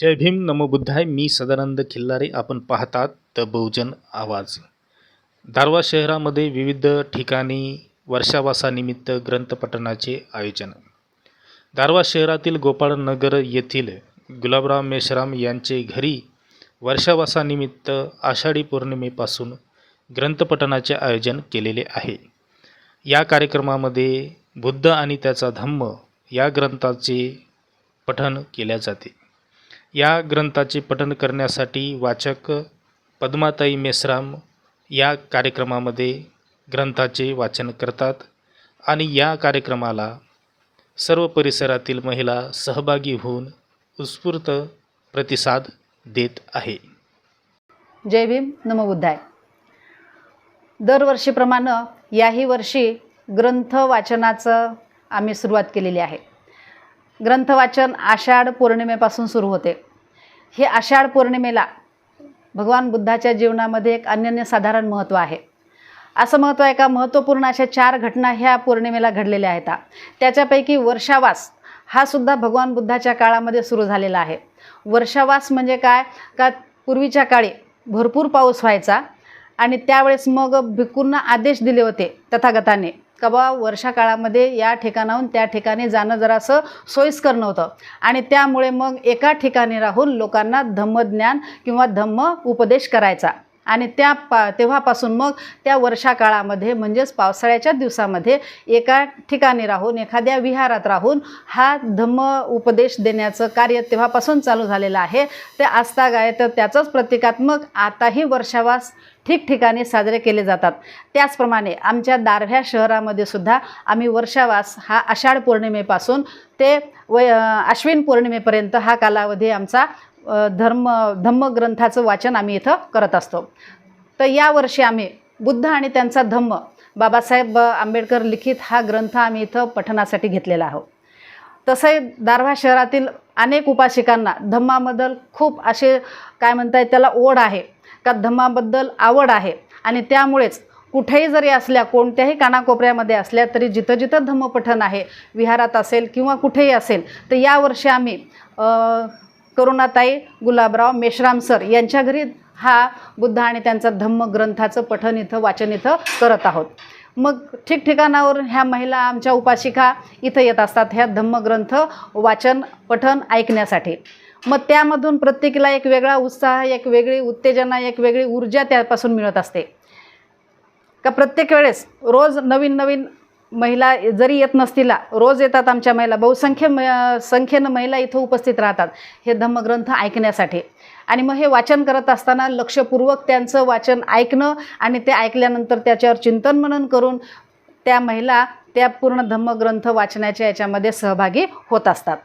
जय भीम नमो बुद्धाय. मी सदानंद खिल्लारे. आपण पाहतात द बहुजन आवाज. दारवा शहरामध्ये विविध ठिकाणी वर्षावासानिमित्त ग्रंथपठणाचे आयोजन. दारवा शहरातील गोपाळनगर येथील गुलाबराव मेश्राम यांचे घरी वर्षावासानिमित्त आषाढी पौर्णिमेपासून ग्रंथपठणाचे आयोजन केलेले आहे. या कार्यक्रमामध्ये बुद्ध आणि त्याचा धम्म या ग्रंथाचे पठण केल्या जाते. या ग्रंथाचे पठन करण्यासाठी वाचक पद्माताई मेश्राम या कार्यक्रमामध्ये ग्रंथाचे वाचन करतात आणि या कार्यक्रमाला सर्व परिसरातील महिला सहभागी होऊन उत्स्फूर्त प्रतिसाद देत आहे. जय भीम. नमबुद्धाय. दरवर्षीप्रमाणे याही वर्षी ग्रंथ वाचनाचं आम्ही सुरुवात केलेली आहे. ग्रंथवाचन आषाढ पौर्णिमेपासून सुरू होते. हे आषाढ पौर्णिमेला भगवान बुद्धाच्या जीवनामध्ये एक अनन्यसाधारण महत्त्व आहे. असं महत्त्व आहे का? महत्त्वपूर्ण अशा चार घटना ह्या पौर्णिमेला घडलेल्या आहेत. त्याच्यापैकी वर्षावास हा सुद्धा भगवान बुद्धाच्या काळामध्ये सुरू झालेला आहे. वर्षावास म्हणजे काय? का पूर्वीच्या काळी भरपूर पाऊस व्हायचा आणि त्यावेळेस मग भिक्कूंना आदेश दिले होते तथागताने. का बा वर्षा काळामध्ये या ठिकाणाहून त्या ठिकाणी जाणं जरासं सोयीस्कर नव्हतं. आणि त्यामुळे मग एका ठिकाणी राहून लोकांना धम्मज्ञान किंवा धम्म उपदेश करायचा. आणि त्या पा तेव्हापासून मग त्या वर्षा काळामध्ये म्हणजेच पावसाळ्याच्या दिवसामध्ये एका ठिकाणी राहून एखाद्या विहारात राहून हा धम्म उपदेश देण्याचं कार्य तेव्हापासून चालू झालेलं आहे. ते आस्था गाय तर त्याचंच प्रतिकात्मक आताही वर्षावास ठिकठिकाणी साजरे केले जातात. त्याचप्रमाणे आमच्या दारव्ह्या शहरामध्ये सुद्धा आम्ही वर्षावास हा आषाढ पौर्णिमेपासून ते वय अश्विन पौर्णिमेपर्यंत हा कालावधी आमचा धर्म धम्मग्रंथाचं वाचन आम्ही इथं करत असतो. तर यावर्षी आम्ही बुद्ध आणि त्यांचा धम्म बाबासाहेब आंबेडकर लिखित हा ग्रंथ आम्ही इथं पठणासाठी घेतलेला आहोत. तसंही दारव्हा शहरातील अनेक उपासिकांना धम्माबद्दल खूप असे काय म्हणता येईल त्याला ओढ आहे. का धम्माबद्दल आवड आहे. आणि त्यामुळेच कुठेही जरी असल्या कोणत्याही कानाकोपऱ्यामध्ये असल्या तरी जिथं जिथं धम्मपठण आहे विहारात असेल किंवा कुठेही असेल तर यावर्षी आम्ही करुणाताई गुलाबराव मेश्राम सर यांच्या घरी हा बुद्ध आणि त्यांचा धम्म ग्रंथाचं पठन इथं वाचन इथं करत आहोत. मग ठिकठिकाणावर ह्या महिला आमच्या उपासिका इथं येत असतात ह्या धम्मग्रंथ वाचन पठन ऐकण्यासाठी. मग त्यामधून प्रत्येकीला एक वेगळा उत्साह एक वेगळी उत्तेजना एक वेगळी ऊर्जा त्यापासून मिळत असते. का प्रत्येक वेळेस रोज नवीन नवीन महिला जरी येत नसतीला रोज येतात आमच्या महिला बहुसंख्य म संख्येनं महिला इथं उपस्थित राहतात. हे धम्मग्रंथ ऐकण्यासाठी. आणि मग हे वाचन करत असताना लक्षपूर्वक त्यांचं वाचन ऐकणं आणि ते ऐकल्यानंतर त्याच्यावर चिंतन मनन करून त्या महिला त्या पूर्ण धम्मग्रंथ वाचनाच्या याच्यामध्ये सहभागी होत असतात.